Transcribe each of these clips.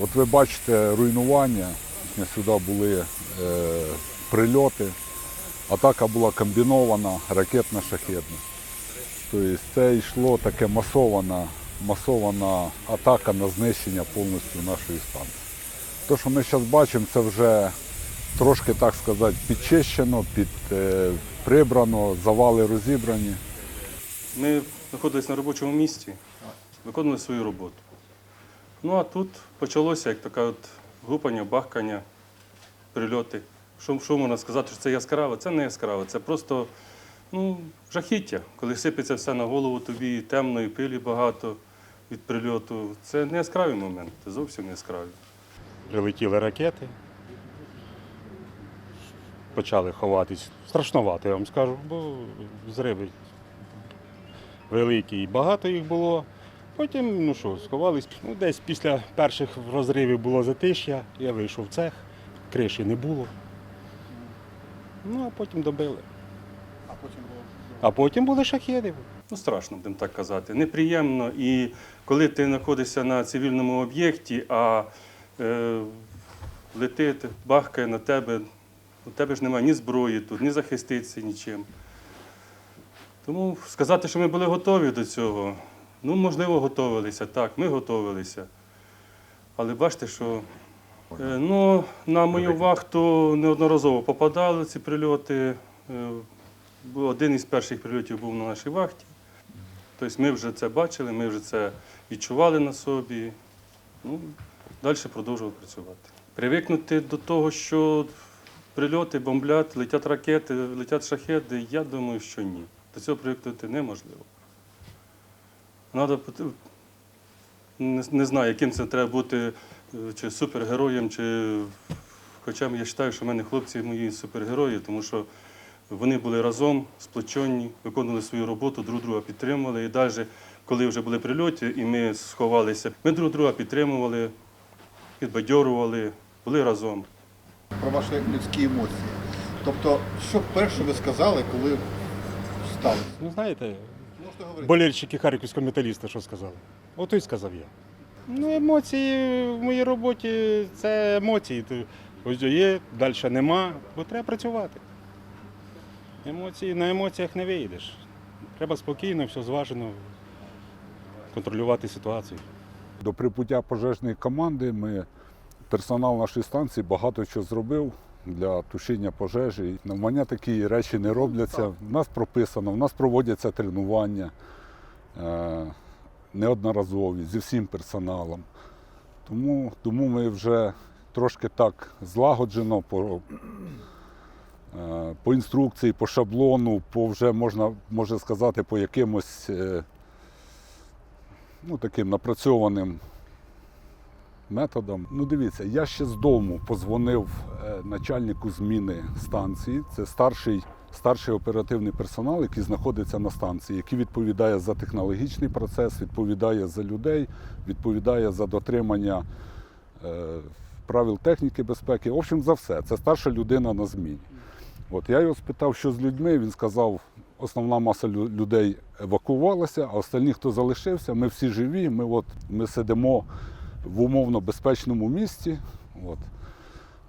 От ви бачите руйнування, сюди були е, прильоти. Атака була комбінована, ракетна шахетна. Тобто це йшло таке масована, масована атака на знищення повністю нашої станції. Те, що ми зараз бачимо, це вже трошки, так сказати, підчищено, під, е, прибрано, завали розібрані. Ми знаходились на робочому місці, виконували свою роботу. Ну а тут почалося, як така от гупання, бахкання, прильоти. Що, що можна сказати, що це яскраво? Це не яскраво, це просто ну, жахіття, коли сипеться все на голову тобі, і темно, і пилі багато від прильоту. Це не яскраві моменти, зовсім не яскраві. прилетіли ракети. Почали ховатись. Страшновато, я вам скажу, бо зриви великі і багато їх було. Потім, ну що, сховались. Ну, десь після перших розривів було затиш'я, я вийшов в цех, криші не було. Ну, а потім добили. А потім були шахеди. Ну, страшно, будемо так казати. Неприємно. І коли ти знаходишся на цивільному об'єкті, а е, летить, бахкає на тебе, у тебе ж немає ні зброї тут, ні захиститися нічим. Тому сказати, що ми були готові до цього, ну, можливо, готувалися. Так, ми готувалися. Але бачите, що е, ну, на мою вахту неодноразово попадали ці прильоти. Е, один із перших прильотів був на нашій вахті. Тобто ми вже це бачили, ми вже це відчували на собі. Ну, далі продовжували працювати. Привикнути до того, що прильоти, бомблять, летять ракети, летять шахеди, я думаю, що ні. До цього привикнути неможливо. Надо, не, не знаю, яким це треба бути, е, чи супергероєм, чи. Хоча я вважаю, що в мене хлопці мої супергерої, тому що вони були разом, сплочені, виконували свою роботу, друг друга підтримували. І далі, коли вже були прильоти, і ми сховалися, ми друг друга підтримували, підбадьорували, були разом. про ваші людські емоції. Тобто, що перше ви сказали, коли сталося? Ну, знаєте, Можете говорити? болельщики харківського металіста, що сказали? Ото й сказав я. Ну, емоції в моїй роботі це емоції. То Ось є, далі нема, бо треба працювати. Емоції на емоціях не вийдеш. Треба спокійно, все зважено контролювати ситуацію. До прибуття пожежної команди ми, персонал нашої станції багато чого зробив для тушіння пожежі. Навмання такі речі не робляться. У нас прописано, у нас проводяться тренування е, неодноразові зі всім персоналом. Тому, тому ми вже трошки так злагоджено по, е, по інструкції, по шаблону, по вже можна, можна сказати, по якимось. е, ну, таким напрацьованим методом. Ну, дивіться, я ще з дому позвонив е, начальнику зміни станції. Це старший, старший оперативний персонал, який знаходиться на станції, який відповідає за технологічний процес, відповідає за людей, відповідає за дотримання е, правил техніки безпеки. В общем, за все. Це старша людина на зміні. От я його спитав, що з людьми. Він сказав, основна маса людей евакуювалася, а остальні, хто залишився, ми всі живі. Ми, от, ми сидимо в умовно безпечному місці. От.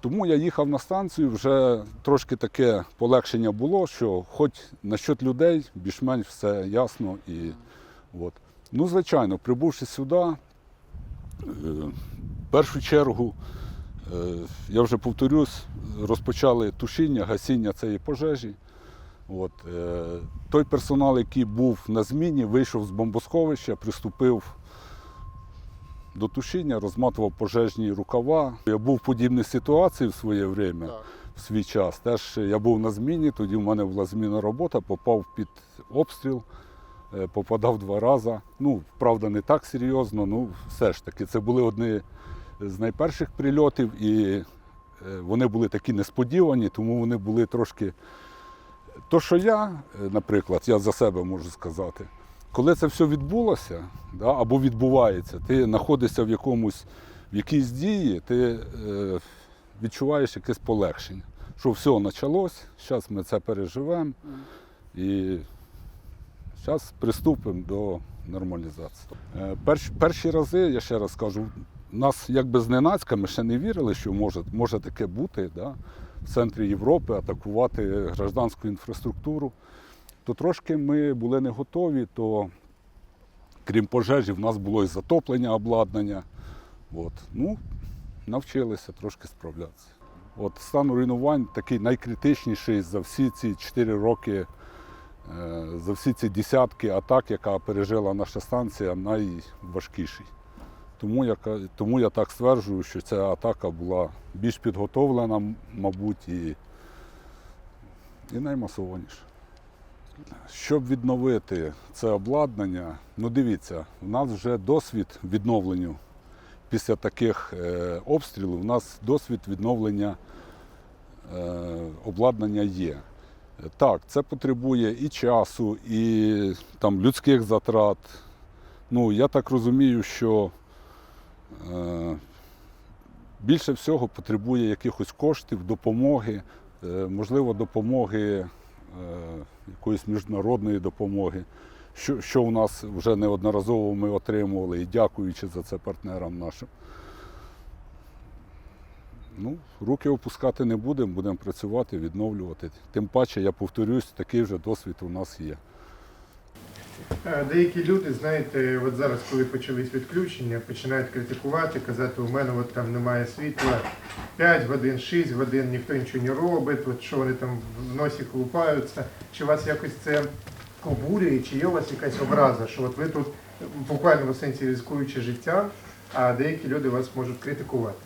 Тому я їхав на станцію, вже трошки таке полегшення було, що хоч насчет людей більш-менш все ясно. І, от. Ну, звичайно, прибувши сюди, е, в першу чергу, е, я вже повторюсь, розпочали тушіння, гасіння цієї пожежі. От, е, той персонал, який був на зміні, вийшов з бомбосховища, приступив до тушіння, розматував пожежні рукава. Я був в подібній ситуації в своє время, Так. в свій час. Теж я був на зміні, тоді в мене була змінна робота, попав під обстріл, е, попадав два рази. Ну, правда, не так серйозно, ну все ж таки, це були одні з найперших прильотів, і е, вони були такі несподівані, тому вони були трошки. То, що я, е, наприклад, я за себе можу сказати, коли це все відбулося, да, або відбувається, ти знаходишся в якомусь в якійсь дії, ти е, відчуваєш якесь полегшення. Що все почалось, зараз ми це переживемо і зараз приступимо до нормалізації. Е, перш, перші рази, я ще раз кажу, нас якби зненацька, ми ще не вірили, що може, може таке бути, да? в центрі Європи атакувати гражданську інфраструктуру. То трошки ми були не готові, то крім пожежі, в нас було і затоплення обладнання. От. Ну, навчилися трошки справлятися. От стан руйнувань такий найкритичніший за всі ці 4 роки, е, за всі ці десятки атак, яка пережила наша станція, найважкіший. Тому я, тому я так стверджую, що ця атака була більш підготовлена, мабуть, і, і наймасованіша. Щоб відновити це обладнання, ну дивіться, у нас вже досвід відновленню після таких е, обстрілів, у нас досвід відновлення е, обладнання є. Так, це потребує і часу, і там, людських затрат. Ну, я так розумію, що е, більше всього потребує якихось коштів, допомоги, е, можливо, допомоги, якоїсь міжнародної допомоги, що, що у нас вже неодноразово ми отримували, і дякуючи за це партнерам нашим. Ну, руки опускати не будемо, будемо працювати, відновлювати. Тим паче, я повторюсь, такий вже досвід у нас є. Е, Деякі люди, знаєте, от зараз, коли почались відключення, починають критикувати, казати, у мене от там немає світла 5 годин, 6 годин, ніхто нічого не робить, от що вони там в носі колупаються. Чи вас якось це обурює, чи є у вас якась образа, що от ви тут в буквальному сенсі ризикуючи життя, а деякі люди вас можуть критикувати?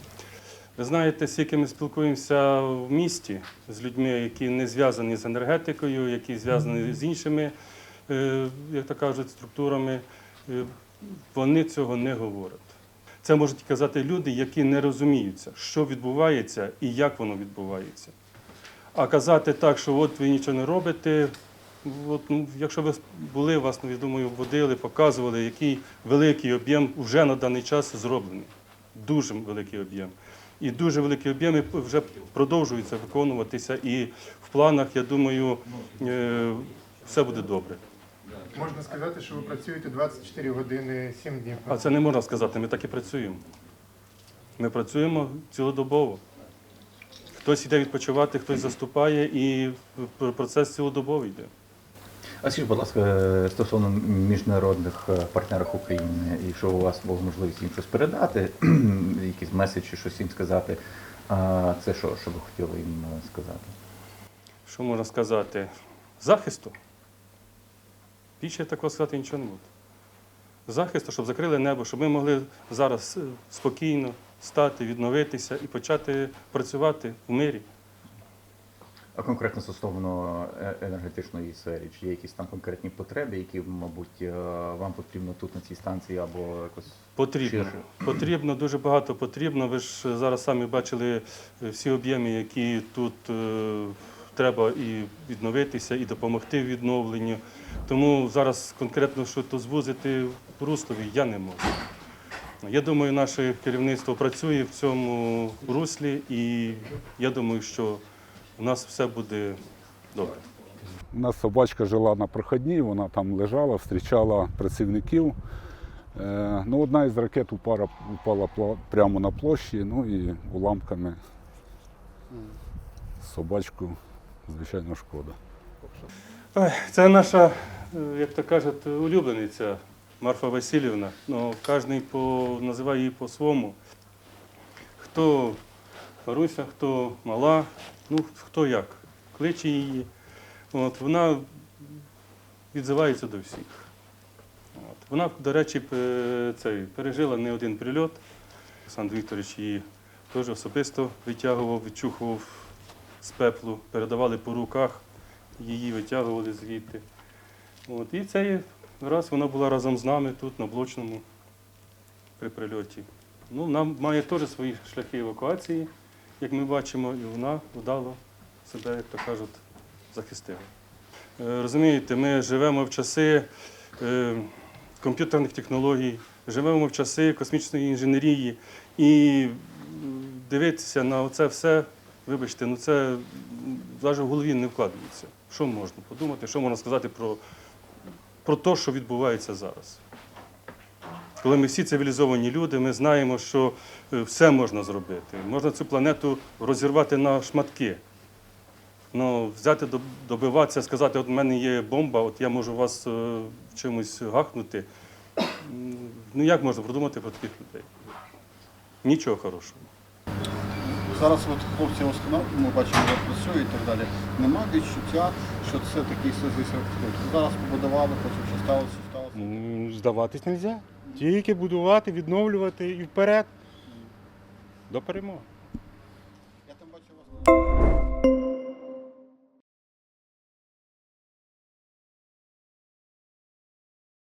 Ви знаєте, скільки ми спілкуємося в місті з людьми, які не зв'язані з енергетикою, які зв'язані з іншими, як то кажуть, структурами, е, вони цього не говорять. Це можуть казати люди, які не розуміються, що відбувається і як воно відбувається. А казати так, що от ви нічого не робите. От, ну, якщо ви були, вас, ну, я думаю, водили, показували, який великий об'єм вже на даний час зроблений. Дуже великий об'єм. І дуже великі об'єми вже продовжуються виконуватися. І в планах, я думаю, е, все буде добре. Можна сказати, що ви працюєте 24 години 7 днів. А це не можна сказати, ми так і працюємо. Ми працюємо цілодобово. Хтось йде відпочивати, хтось заступає, і процес цілодобовий йде. А скажіть, будь ласка, е, стосовно міжнародних е, партнерів України, якщо у вас була можливість їм щось передати, якісь меседжі, щось їм сказати, а це що, що ви хотіли їм е, сказати? Що можна сказати? Захисту. Більше такого сказати нічого не буде. Захисту, щоб закрили небо, щоб ми могли зараз е, спокійно стати, відновитися і почати працювати в мирі. А конкретно стосовно е, енергетичної сфери, чи є якісь там конкретні потреби, які, мабуть, е, вам потрібно тут на цій станції або якось Потрібно. ширше? Потрібно, дуже багато потрібно. Ви ж зараз самі бачили всі об'єми, які тут треба і відновитися, і допомогти в відновленню. Тому зараз конкретно що то звузити в руслові я не можу. Я думаю, наше керівництво працює в цьому руслі, і я думаю, що у нас все буде добре. У нас собачка жила на проходній, вона там лежала, зустрічала працівників. Е, ну, одна із ракет упала, упала прямо на площі, ну і уламками собачку, звичайно, шкода. Це наша, як то кажуть, улюблениця Марфа Васильівна. Ну, кожен по, називає її по-своєму. Хто Маруся, хто мала, ну хто як. Кличе її. От, вона відзивається до всіх. От. Вона, до речі, цей, пережила не один прильот. Олександр Вікторович її теж особисто витягував, відчухував з пеплу, передавали по руках її витягували звідти. От, і цей раз вона була разом з нами тут, на блочному, при прильоті. Ну, вона має теж свої шляхи евакуації, як ми бачимо, і вона вдало себе, як то кажуть, захистила. Е, Розумієте, ми живемо в часи е, комп'ютерних технологій, живемо в часи космічної інженерії, і дивитися на це все, вибачте, ну це навіть в голові не вкладається. Що можна подумати, що можна сказати про, про те, що відбувається зараз. Коли ми всі цивілізовані люди, ми знаємо, що е, все можна зробити. Можна цю планету розірвати на шматки. Ну, взяти, добиватися, сказати, от в мене є бомба, от я можу вас е, чимось гахнути. Ну як можна продумати про таких людей? Нічого хорошого. Зараз от хлопці розканав, ми бачимо, як працює і так далі. Нема відчуття, що це такий слизистий Зараз побудували, потім що сталося, що сталося. М, Здаватись не можна. Тільки будувати, відновлювати і вперед. До перемоги.